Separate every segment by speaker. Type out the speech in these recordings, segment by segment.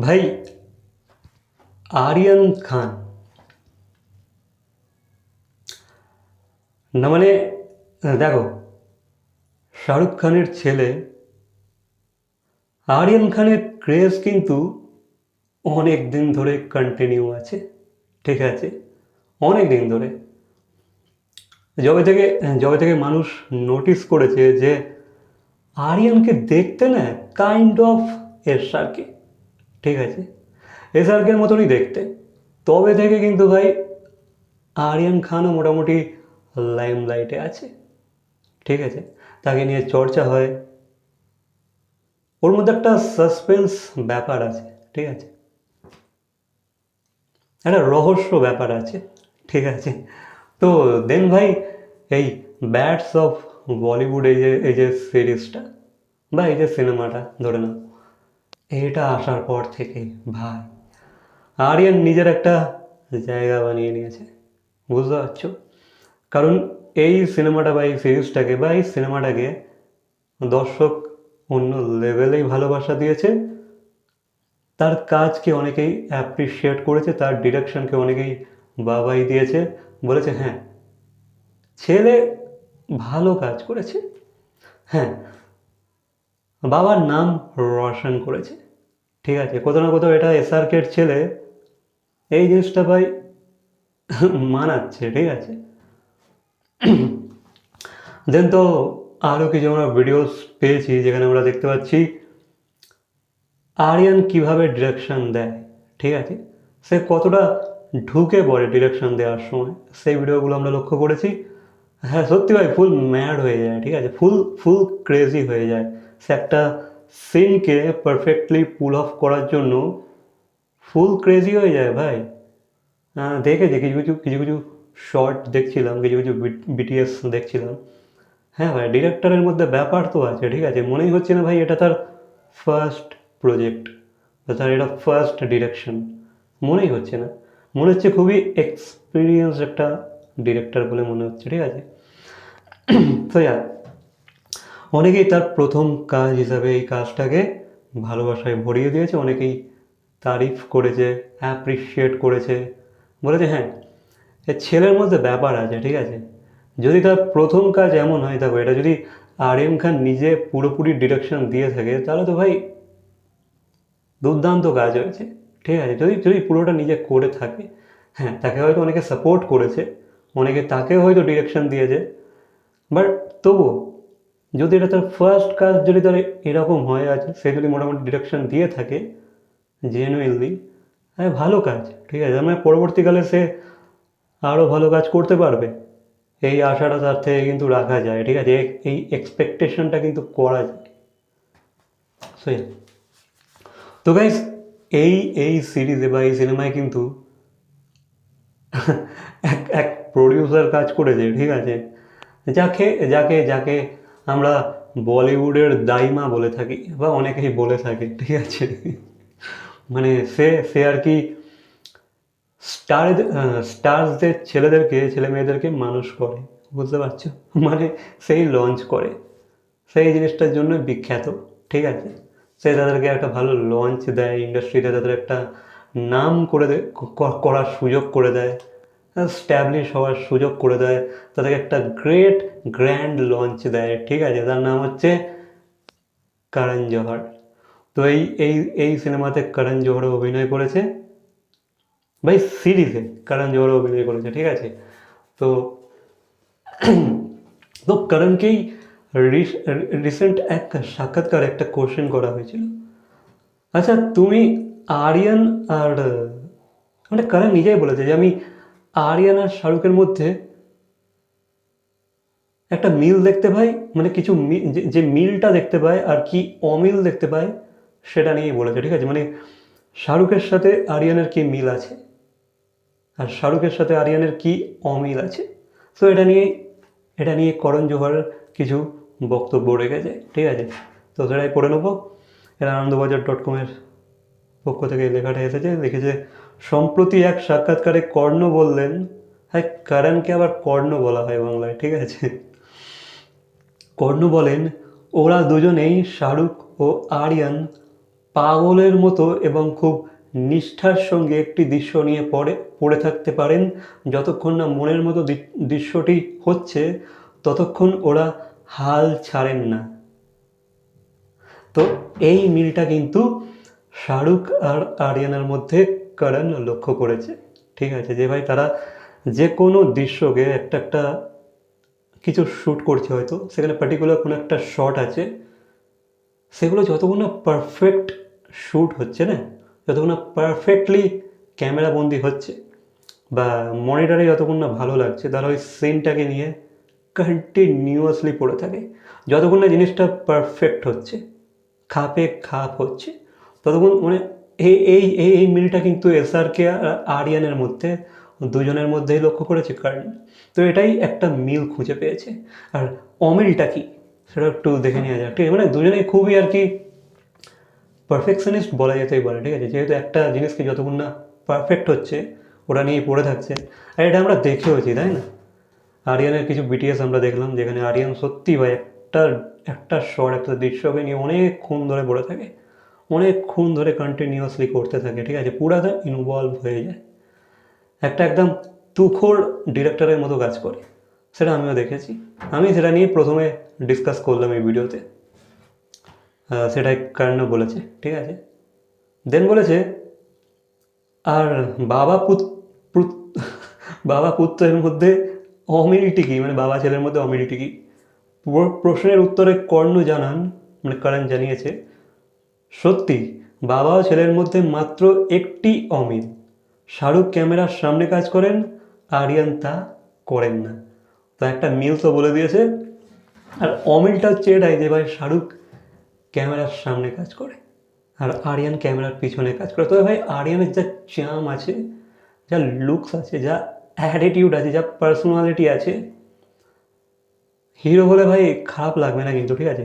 Speaker 1: ভাই, আরিয়ান খান। না মানে দেখো, শাহরুখ খানের ছেলে, আরিয়ান খানের ক্রেজ কিন্তু অনেক দিন ধরে কন্টিনিউ আছে, ঠিক আছে? অনেক দিন ধরে। যবে থেকে যবে থেকে মানুষ নোটিস করেছে যে আরিয়ানকে দেখতে না কাইন্ড অফ এসআরকে ঠিক আছে? এসআরকের মতনই দেখতে। তবে থেকে কিন্তু ভাই, আরিয়ান খানও মোটামুটি লাইমলাইটে আছে। ঠিক আছে? তাকে নিয়ে চর্চা হয়। ওর মধ্যে একটা সাসপেন্স ব্যাপার আছে। ঠিক আছে? একটা রহস্য ব্যাপার আছে। ঠিক আছে? তো দেন ভাই, এই ব্যাটস অফ বলিউড এই যে এই যে সিরিজটা বা এই যে সিনেমাটা ধরে নাও, এটা আসার পর থেকে ভাই আরিয়ান নিজের একটা জায়গা বানিয়ে নিয়েছে, বুঝতে পারছ? কারণ এই সিনেমাটা বা এই সিরিজটাকে বা এই সিনেমাটাকে দর্শক অন্য লেভেলেই ভালোবাসা দিয়েছে। তার কাজকে অনেকেই অ্যাপ্রিসিয়েট করেছে, তার ডিরেকশনকে অনেকেই বাবাই দিয়েছে, বলেছে হ্যাঁ ছেলে ভালো কাজ করেছে। হ্যাঁ বাবার নাম রোশন করেছে। ঠিক আছে, কোথাও না কোথাও এটা এসআরকের ছেলে। এই জিনিসটা ভাই মানাচ্ছে, ঠিক আছে? দেন তো আরও কিছু আমরা ভিডিওস পেয়েছি, যেখানে আমরা দেখতে পাচ্ছি আরিয়ান কীভাবে ডিরেকশন দেয়, ঠিক আছে? সে কতটা ঢুকে পড়ে ডিরেকশন দেওয়ার সময়, সেই ভিডিওগুলো আমরা লক্ষ্য করেছি। হ্যাঁ সত্যি ভাই ফুল ম্যাড হয়ে যায়, ঠিক আছে? ফুল ফুল ক্রেজি হয়ে যায়। সে একটা সিনকে পারফেক্টলি পুল অফ করার জন্য ফুল ক্রেজি হয়ে যায় ভাই। দেখেছি, কিছু কিছু কিছু কিছু শর্ট দেখছিলাম, কিছু কিছু বিটিএস দেখছিলাম। হ্যাঁ ভাই ডিরেক্টরের মধ্যে ব্যাপার তো আছে, ঠিক আছে? মনেই হচ্ছে না ভাই, এটা তার ফার্স্ট প্রজেক্ট তার এটা ফার্স্ট ডিরেকশন মনেই হচ্ছে না। মনে হচ্ছে খুবই এক্সপিরিয়েন্স একটা ডিরেক্টর বলে মনে হচ্ছে, ঠিক আছে? তো অনেকেই তার প্রথম কাজ হিসাবে এই কাজটাকে ভালোবাসায় ভরিয়ে দিয়েছে, অনেকেই তারিফ করেছে অ্যাপ্রিসিয়েট করেছে, বলেছে হ্যাঁ এ ছেলের মধ্যে ব্যাপার আছে, ঠিক আছে? যদি তার প্রথম কাজ এমন হয়, দেখো, এটা যদি আর এম খান নিজে পুরোপুরি ডিরেকশন দিয়ে থাকে, তাহলে তো ভাই দুর্দান্ত কাজ হয়েছে, ঠিক আছে? যদি যদি পুরোটা নিজে করে থাকে হ্যাঁ তাকে হয়তো অনেকে সাপোর্ট করেছে অনেকে তাকে হয়তো ডিরেকশন দিয়েছে। বাট তবুও, যদি এটা তার ফার্স্ট কাজ যদি তার এরকম হয়ে আছে, সে যদি মোটামুটি ডিরেকশন দিয়ে থাকে জেনুইনলি হ্যাঁ ভালো কাজ, ঠিক আছে? মানে পরবর্তীকালে সে আরও ভালো কাজ করতে পারবে। এই আশাটা তার থেকে কিন্তু রাখা যায়, ঠিক আছে? এই এক্সপেকটেশনটা কিন্তু করা যায়। তো গাইজ এই এই সিরিজে বা এই সিনেমায় কিন্তু এক এক প্রডিউসার কাজ করেছে, ঠিক আছে? যাকে যাকে যাকে আমরা বলিউডের দাইমা বলে থাকি, বা অনেকেই বলে থাকে, ঠিক আছে? মানে সে সে আর কি স্টার স্টারসদের ছেলেদেরকে, ছেলে মেয়েদেরকে মানুষ করে, বুঝতে পারছ? মানে সেই লঞ্চ করে। সেই জিনিসটার জন্য বিখ্যাত, ঠিক আছে? সে তাদেরকে একটা ভালো লঞ্চ দেয় ইন্ডাস্ট্রিতে তাদের একটা নাম করে দেয় করার সুযোগ করে দেয়। স্ট্যাবলিশ হওয়ার সুযোগ করে দেয়। তাদেরকে একটা গ্রেট গ্র্যান্ড লঞ্চ দেয়। ঠিক আছে, তার নাম হচ্ছে করণ জোহর তো এই এই এই সিনেমাতে করণ জোহরও অভিনয় করেছে। ভাই সিরিজে করণ জোহরও অভিনয় করেছে, ঠিক আছে? তো তো করণকেই রিসেন্ট এক সাক্ষাৎকার একটা কোশ্চেন করা হয়েছিল। আচ্ছা তুমি আরিয়ান আর মানে করণ নিজেই বলেছে যে আমি আরিয়ান আর শাহরুখের মধ্যে একটা মিল দেখতে পাই মানে কিছু যে- মিলটা দেখতে পাই আর কি অমিল দেখতে পাই, সেটা নিয়েই বলেছে, ঠিক আছে? মানে শাহরুখের সাথে আরিয়ানের কি মিল আছে? আর শাহরুখের সাথে আরিয়ানের কি অমিল আছে? তো এটা নিয়ে এটা নিয়ে করণ জোহর কিছু বক্তব্য রেখেছে, ঠিক আছে? তো সেটাই পড়ে নেব। এটা আনন্দবাজার ডট কমের পক্ষ থেকে লেখাটা এসেছে, লিখেছে, সম্প্রতি এক সাক্ষাৎকারে কর্ণ বললেন হ্যাঁ করণকে আবার কর্ণ বলা হয় বাংলায়, ঠিক আছে? কর্ণ বলেন, ওরা দুজনেই শাহরুখ ও আরিয়ান পাগলের মতো এবং খুব নিষ্ঠার সঙ্গে একটি দৃশ্য নিয়ে পড়ে পড়ে থাকতে পারেন। যতক্ষণ না মনের মতো দৃশ্যটি হচ্ছে, ততক্ষণ ওরা হাল ছাড়েন না। তো এই মিলটা কিন্তু শাহরুখ আর আরিয়ানার মধ্যে করণ লক্ষ্য করেছে। ঠিক আছে, যে ভাই তারা যে কোনো দৃশ্যকে একটা একটা কিছু শ্যুট করছে হয়তো। সেখানে পার্টিকুলার কোনো একটা শট আছে। সেগুলো যতক্ষণ না পারফেক্ট শ্যুট হচ্ছে না যতক্ষণ না পারফেক্টলি ক্যামেরা বন্দি হচ্ছে বা মনিটরে যতক্ষণ না ভালো লাগছে, তারা ওই সিনটাকে নিয়ে কন্টিনিউয়াসলি পড়ে থাকে। যতক্ষণ না জিনিসটা পারফেক্ট হচ্ছে, খাপে খাপ হচ্ছে ততক্ষণ মানে এই এই এই এই মিলটা কিন্তু এসআরকে আর আরিয়ানের মধ্যে দুজনের মধ্যেই লক্ষ্য করেছে কারণ তো এটাই একটা মিল খুঁজে পেয়েছে। আর অমিলটা কি? সেটা একটু দেখে নেওয়া যাক, ঠিক আছে? মানে দুজনেই খুবই আর কি পারফেকশনিস্ট বলা যেতেই পারে, ঠিক আছে? যেহেতু একটা জিনিসকে যতক্ষণ না পারফেক্ট হচ্ছে, ওটা নিয়ে পড়ে থাকছে। আর এটা আমরা দেখেওছি, তাই না? আরিয়ানের কিছু বিটিএস আমরা দেখলাম, যেখানে আরিয়ান সত্যি ভাই একটা একটা শট একটা দৃশ্যকে নিয়ে অনেকক্ষণ ধরে পড়ে থাকে। অনেকক্ষণ ধরে কন্টিনিউয়াসলি করতে থাকে, ঠিক আছে? পুরাটা ইনভলভ হয়ে যায়। একটা একদম তুখোর ডিরেক্টরের মতো কাজ করে। সেটা আমিও দেখেছি। আমি সেটা নিয়ে প্রথমে ডিসকাস করলাম এই ভিডিওতে সেটাই কারণ বলেছে, ঠিক আছে? দেন বলেছে, আর বাবা পুত- বাবা পুত্রের মধ্যে অমিলটি কি? মানে বাবা ছেলের মধ্যে অমিলটি কি? প্রশ্নের উত্তরে কর্ণ জানান মানে কারণ জানিয়েছে সত্যি, বাবা ও ছেলের মধ্যে মাত্র একটি অমিল। শাহরুখ ক্যামেরার সামনে কাজ করেন, আরিয়ান তা করেন না। তো একটা মিল তো বলে দিয়েছে। আর অমিলটা হচ্ছে এটাই যে ভাই শাহরুখ ক্যামেরার সামনে কাজ করে, আর আরিয়ান ক্যামেরার পিছনে কাজ করে। তবে ভাই আরিয়ানের যা চাম আছে, যা লুকস আছে, যা অ্যাটিটিউড আছে, যা পার্সোনালিটি আছে হিরো হলে ভাই খারাপ লাগবে না কিন্তু, ঠিক আছে?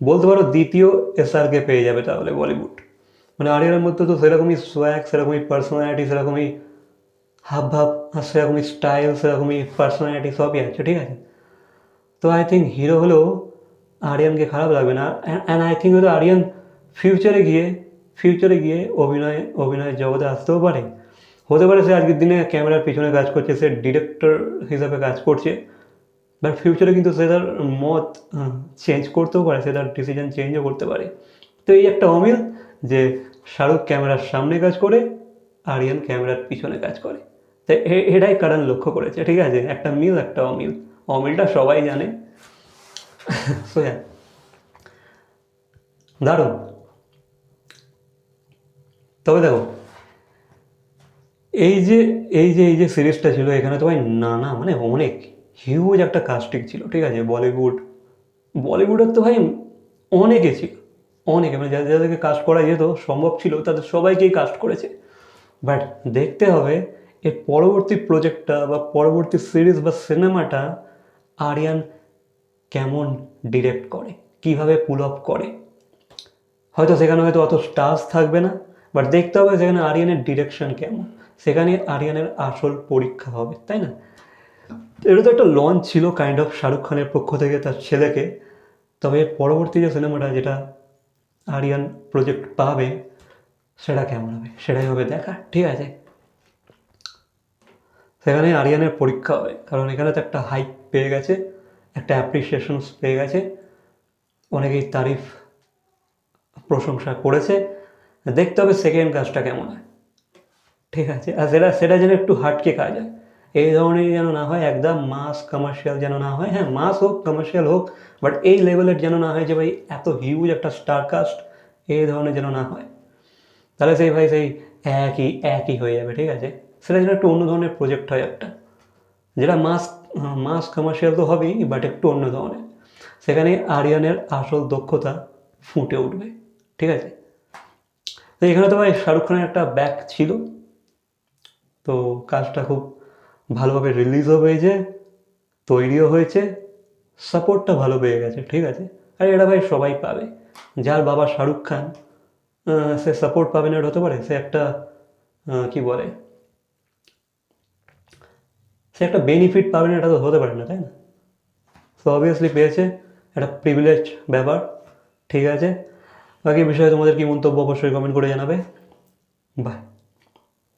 Speaker 1: বলতে পারো দ্বিতীয় এসআরকে পেয়ে যাবে তাহলে বলিউড। মানে আরিয়ানের মধ্যে তো সেরকমই সোয়াগ সেরকমই পার্সোনালিটি সেরকমই হাব ভাব আর সেরকমই স্টাইল সেরকমই পার্সোনালিটি সবই আছে, ঠিক আছে? তো আই থিঙ্ক হিরো হলেও আরিয়ানকে খারাপ লাগবে না। অ্যান্ড আই থিঙ্ক হয়তো আরিয়ান ফিউচারে গিয়ে ফিউচারে গিয়ে অভিনয় অভিনয় জগতে আসতেও পারে। হতে পারে সে আজকের দিনে ক্যামেরার পিছনে কাজ করছে, সে ডিরেক্টর হিসাবে কাজ করছে। বাট ফিউচারে কিন্তু সে তার মত চেঞ্জ করতেও পারে, সে তার ডিসিশন চেঞ্জও করতে পারে। তো এই একটা অমিল যে শাহরুখ ক্যামেরার সামনে কাজ করে, আরিয়ান ক্যামেরার পিছনে কাজ করে। তো এটাই কারণ লক্ষ্য করেছে, ঠিক আছে? একটা মিল, একটা অমিল। অমিলটা সবাই জানে। সো হ্যাঁ দারুণ। তবে দেখো, এই যে এই যে এই যে সিরিজটা ছিল, এখানে তো ভাই নানা মানে অনেক হিউজ একটা কাস্টিং ছিল, ঠিক আছে? বলিউড, বলিউডের তো ভাই অনেকে ছিল, অনেকে। মানে যাদের, যাদেরকে কাস্ট করা যেত, সম্ভব ছিল, তাদের সবাইকেই কাস্ট করেছে। বাট দেখতে হবে, এর পরবর্তী প্রজেক্টটা বা পরবর্তী সিরিজ বা সিনেমাটা আরিয়ান কেমন ডিরেক্ট করে, কীভাবে পুল অফ করে? হয়তো সেখানে হয়তো অত স্টার্স থাকবে না বাট দেখতে হবে সেখানে আরিয়ানের ডিরেকশন কেমন। সেখানে আরিয়ানের আসল পরীক্ষা হবে, তাই না? এটা তো একটা লঞ্চ ছিল কাইন্ড অফ শাহরুখ খানের পক্ষ থেকে তার ছেলেকে। তবে পরবর্তী যে সিনেমাটা যেটা আরিয়ান প্রজেক্ট পাবে, সেটা কেমন হবে? সেটাই হবে দেখা, ঠিক আছে। সেখানে আরিয়ানের পরীক্ষা হবে, কারণ এখানে তো একটা হাইপ পেয়ে গেছে, একটা অ্যাপ্রিসিয়েশনস পেয়ে গেছে। অনেকেই তারিফ, প্রশংসা করেছে। দেখতে হবে সেকেন্ড কাজটা কেমন হয়। ঠিক আছে, আর সেটা সেটা যেন একটু হাটকে কাজ হয় এই ধরনের যেন না হয়, একদম মাস কমার্শিয়াল যেন না হয় হ্যাঁ মাস হোক কমার্শিয়াল হোক বাট এই লেভেলের যেন না হয় যে ভাই এত হিউজ একটা স্টার কাস্ট এই ধরনের যেন না হয়। তাহলে সেই ভাই সেই একই একই হয়ে যাবে, ঠিক আছে? সেটা যেন একটু অন্য ধরনের প্রজেক্ট হয় একটা। যেটা মাস মাস কমার্শিয়াল তো হবেই বাট একটু অন্য ধরনের। সেখানে আরিয়ানের আসল দক্ষতা ফুটে উঠবে, ঠিক আছে? তো এখানে তো ভাই শাহরুখ খানের একটা ব্যাক ছিল। তো কাজটা খুব ভালোভাবে রিলিজও হয়েছে, তৈরিও হয়েছে সাপোর্টটা ভালো পেয়ে গেছে, ঠিক আছে? আর এটা ভাই সবাই পাবে। যার বাবা শাহরুখ খান সে সাপোর্ট পাবে না হতে পারে। সে একটা কি বলে? সে একটা বেনিফিট পাবে না, এটা তো হতে পারে না, তাই না? তো অবভিয়াসলি পেয়েছে, একটা প্রিভিলেজ ব্যাপার, ঠিক আছে? বাকি বিষয়ে তোমাদের কি মন্তব্য অবশ্যই কমেন্ট করে জানাবে। বাই